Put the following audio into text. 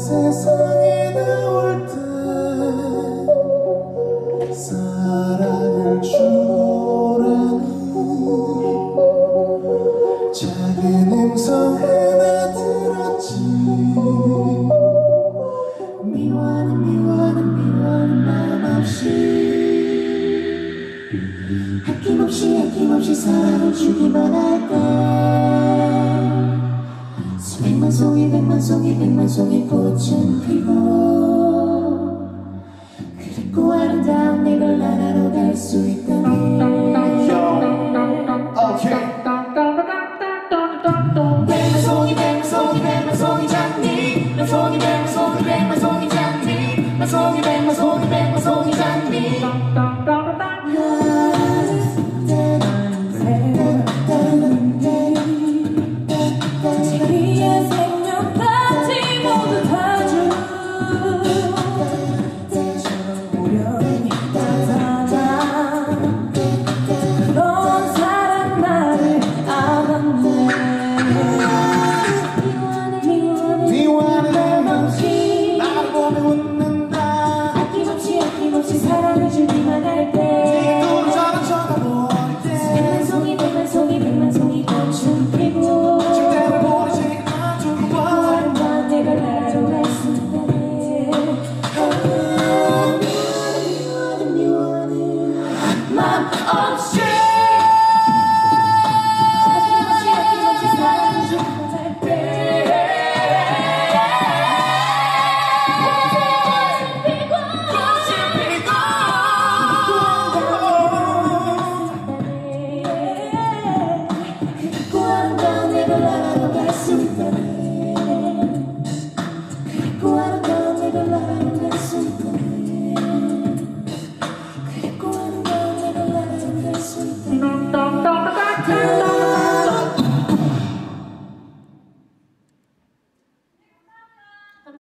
세상 끊임없이 아낌없이 사랑을 주기만 할때 수백만 송이 백만 송이 백만 송이 꽃은 피고 그리고 아름다운 내걸 나라로 갈 수 있다니. 백만 송이 백만 송이 백만 송이 사랑해주기만 할게 Yes,